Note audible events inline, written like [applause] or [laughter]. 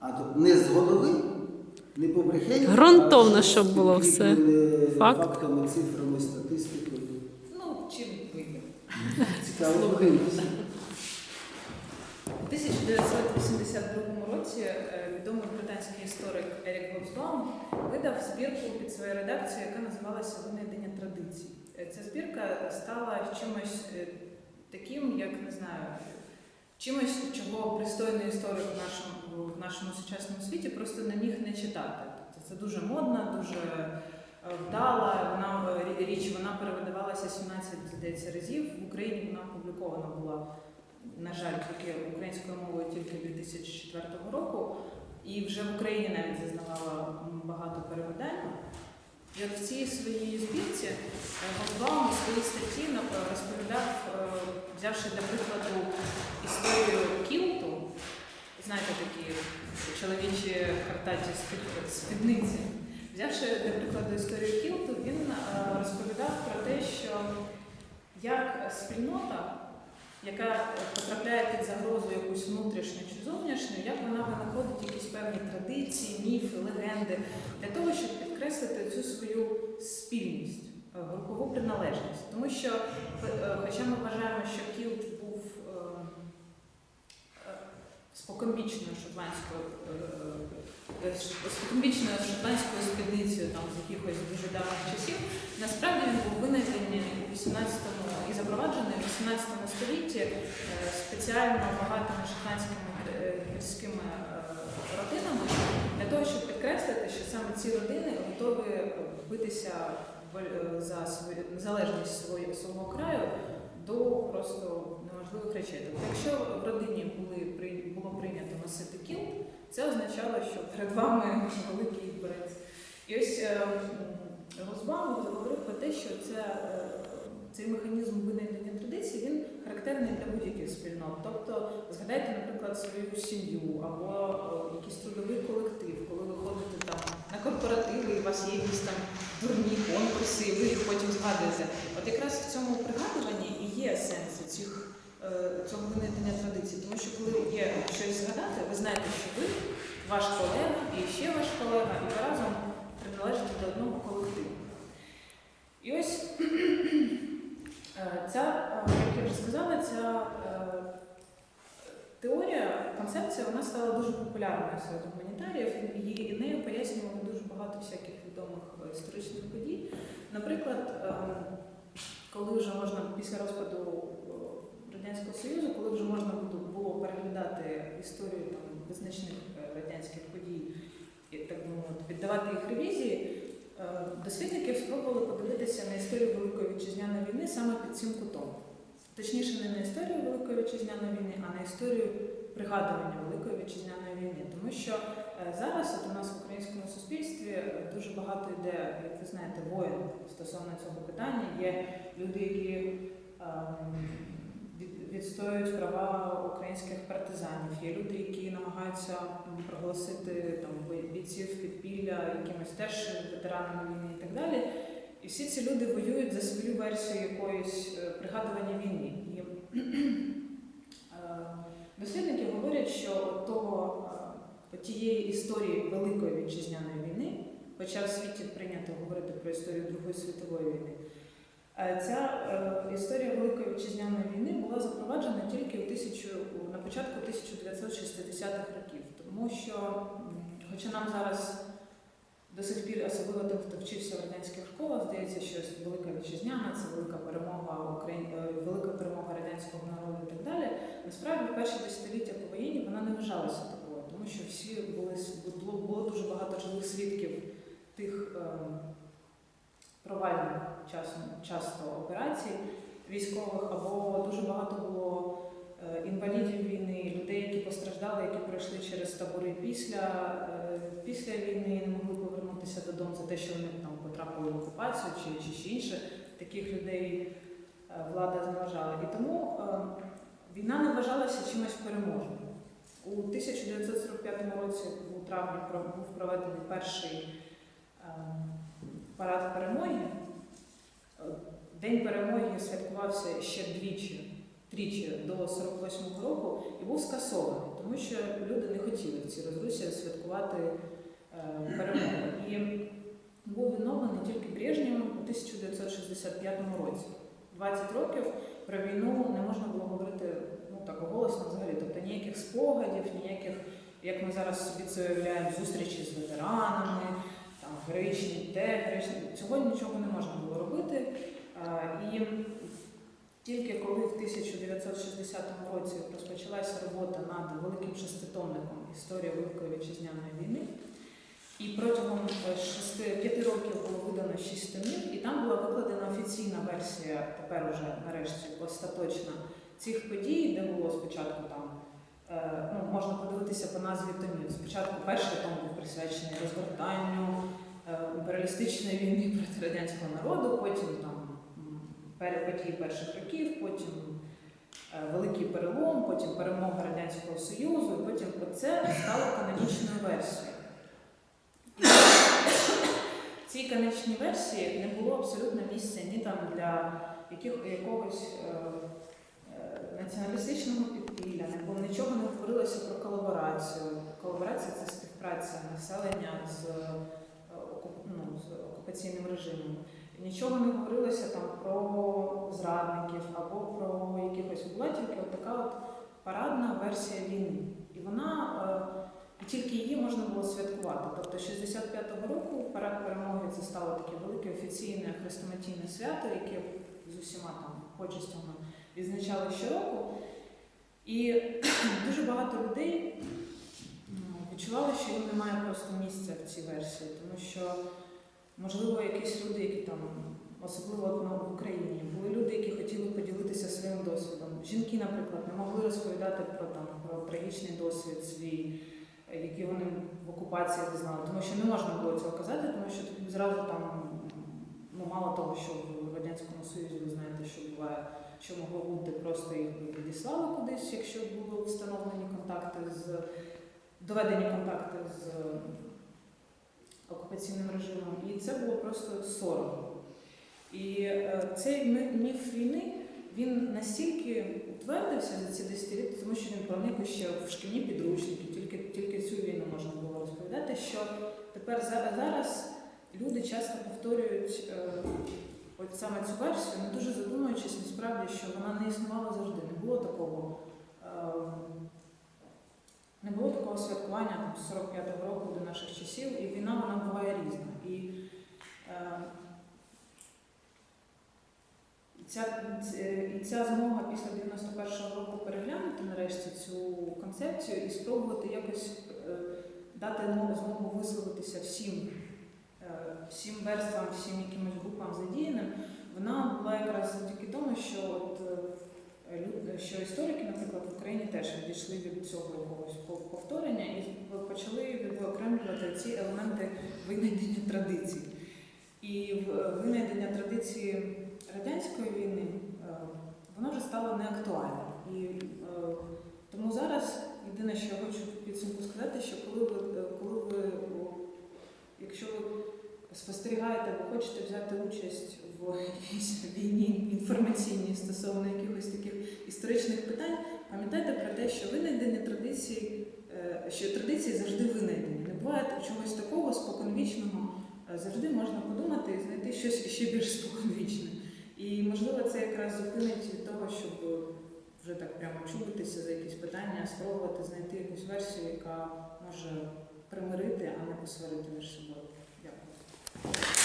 А то не з голови, не по брехені. Ґрунтовно, а щоб було все. підкріплене Факт. Фактами, цифрами, статистикою. Ну, чим вийде. Цікаво подивитися. У 1982 році е, відомий британський історик Ерік Гобсбаум видав збірку під своєю редакцією, яка називалася Винайдення традицій. Е, Ця збірка стала чимось е, таким, як не знаю, чимось, чого пристойний історик в нашому, в нашому сучасному світі просто не міг не читати. Тобто це дуже модна, дуже е, вдала. Вона е, річ вона перевидавалася 17 здається, разів. В Україні вона опублікована була на жаль, тільки українською мовою тільки 2004 року, і вже в Україні навіть зазнавала багато перевидань. І от в цій своїй збірці е, Госбаум у своїй статті розповідав, взявши для прикладу історію кілту, знаєте, такі чоловічі картаті спід- спідниці. Взявши для прикладу історію кілту, він е, розповідав про те, що як спільнота яка потрапляє під загрозу якусь внутрішню чи зовнішню, як вона винаходить якісь певні традиції, міфи, легенди для того, щоб підкреслити цю свою спільність, групову приналежність. Тому що, е, хоча ми вважаємо, що кілт був е, е, споконвічною шотландською е, е, шотландською спідницею там з якихось дуже давніх часів, насправді він був винайдений у 18-му і запроваджений у 18 столітті е, спеціально багатими шотландськими е, гірськими е, родинами для того, щоб підкреслити, що саме ці родини готові е, битися за свою незалежність свого краю до просто неможливих речей. Тобто, якщо в родині були, було прийнято носити кілт, це означало, що перед вами великий борець. І ось е, м, Госбаум заговорив про те, що це, е, цей механізм винайдення традицій він характерний для будь-яких спільнот. Тобто, згадайте, наприклад, свою сім'ю або е, якийсь трудовий колектив, коли ви ходите там на корпоративи, і у вас є якісь там дурні конкурси, і ви їх потім згадуєте. От якраз в цьому пригадуванні і є сенс цих. Е, Цього винайдення традицій, тому що коли є щось згадати, ви знаєте, що ви, ваш колега і ще ваш колега, і ви разом приналежите до одного колективу. І ось е, ця, е, як я вже сказала, ця теорія, концепція, вона стала дуже популярною серед гуманітаріїв, і нею пояснювали дуже багато всяких відомих історичних подій. Наприклад, е, коли вже можна після розпаду Радянського Союзу, коли вже можна було- переглядати історію там, визначних е, радянських подій, і так мовити, піддавати їх ревізії, е, дослідники спробували подивитися на історію Великої вітчизняної війни саме під цим кутом. Точніше, не на історію Великої вітчизняної війни, а на історію пригадування Великої вітчизняної війни. Тому що е, зараз от у нас в українському суспільстві дуже багато йде, як ви знаєте, воїн стосовно цього питання. Є люди, які ем, відстоюють права українських партизанів. Є люди, які намагаються проголосити там бійців підпілля якимось теж ветеранами війни і так далі. І всі ці люди воюють за свою версію якоїсь е, пригадування війни. І е, дослідники говорять, що того е, тієї історії Великої вітчизняної війни, хоча в світі прийнято говорити про історію Другої світової війни. Е, Ця е, історія Великої вітчизняної війни була запроваджена тільки у тисячу, на початку 1960-х років, тому що, хоча нам зараз до сих пір, особливо тим, хто вчився в радянських школах, здається, що Велика Вітчизняна це велика перемога Україн... е, велика перемога радянського народу і так далі. Насправді, перші десятиліття повоєнні вона не вважалася такою, тому що всі були було, дуже багато живих свідків тих. Ем, часом, часто операцій військових, або дуже багато було е, інвалідів війни, людей, які постраждали, які пройшли через табори після, е, після війни не могли повернутися додому за те, що вони там потрапили в окупацію чи, чи ще інше. Таких людей е, влада зневажала. І тому війна не вважалася чимось переможним. У 1945 році у травні був проведений перший е, парад перемоги. Е, День перемоги святкувався ще двічі тричі до 48-го року і був скасований, тому що люди не хотіли в цій розрусі святкувати е, перемогу. І був відновлений тільки Брежнєвим у 1965 році. 20 років про війну не можна було говорити ну так голосно взагалі. Тобто ніяких спогадів, ніяких, як ми зараз собі це уявляємо, зустрічі з ветеранами, героїчні те, героїчні. Цього нічого не можна було робити. І тільки коли в 1960 році розпочалася робота над великим шеститомником Історія Великої Вітчизняної війни, і протягом е, шести п'яти років було видано шість томів, і там була викладена офіційна версія, тепер уже нарешті остаточна цих подій, де було спочатку е, Ну, можна подивитися по назві томів. Спочатку перший том був присвячений розгортанню е, імперіалістичної війни проти радянського народу, потім там події перших років, потім е, великий перелом, потім перемога Радянського Союзу, і потім це стало канонічною версією. Цій канонічній версії не було абсолютно місця ні там для яких, якогось е, націоналістичного підпілля, було нічого не говорилося про колаборацію. Колаборація це співпраця населення з, е, ну, з окупаційним режимом. Нічого не говорилося там про зрадників або про якихось була тільки от така от парадна версія війни. І вона е, тільки її можна було святкувати. Тобто 65-го року парад перемоги це стало таке велике офіційне хрестоматійне свято, яке з усіма там почестями відзначали щороку. І [coughs] дуже багато людей м, відчували, що їм немає просто місця в цій версії, тому що, можливо, якісь люди, які там, особливо ну, в Україні, були люди, які хотіли поділитися своїм досвідом. Жінки, наприклад, не могли розповідати про там про трагічний досвід свій, який вони в окупації дізнали, тому що не можна було цього казати, тому що тоді зразу там ну, мало того, що в Радянському Союзі ви знаєте, що буває, що могло бути, просто їх відіслали кудись, якщо були встановлені контакти з доведені контакти з окупаційним режимом. І це було просто соромно. І е, цей міф війни він настільки утвердився за ці десятиліття, тому що він проник ще в шкільні підручники, тільки, тільки цю війну можна було розповідати, що тепер зараз люди часто повторюють е, от саме цю версію, не дуже задумуючись насправді, що вона не існувала завжди. Не було такого. е, Не було такого святкування з 45-го року до наших часів, і війна вона буває різна. І е, ця, і ця змога після 91-го року переглянути нарешті цю концепцію і спробувати якось е, дати змогу висловитися всім, всім верствам, всім якимось групам задіяним, вона була якраз завдяки тому, що от, е, що історики, наприклад, в Україні теж відійшли від цього якогось повторення і почали відокремлювати ці елементи винайдення традицій. І винайдення традиції радянської війни е, воно вже стало неактуальним. І е, тому зараз єдине, що я хочу підсумку сказати, що коли ви, е, коли ви якщо ви спостерігаєте, ви хочете взяти участь в якійсь війні інформаційній стосовно якихось таких історичних питань, пам'ятайте про те, що винайдення традиції, е, що традиції завжди винайдені. Не буває чогось такого споконвічного. Е, Завжди можна подумати і знайти щось ще більш споконвічне. І можливо це якраз зупинить від того, щоб вже так прямо чубитися за якісь питання, спробувати знайти якусь версію, яка може примирити, а не посварити між собою. Дякую.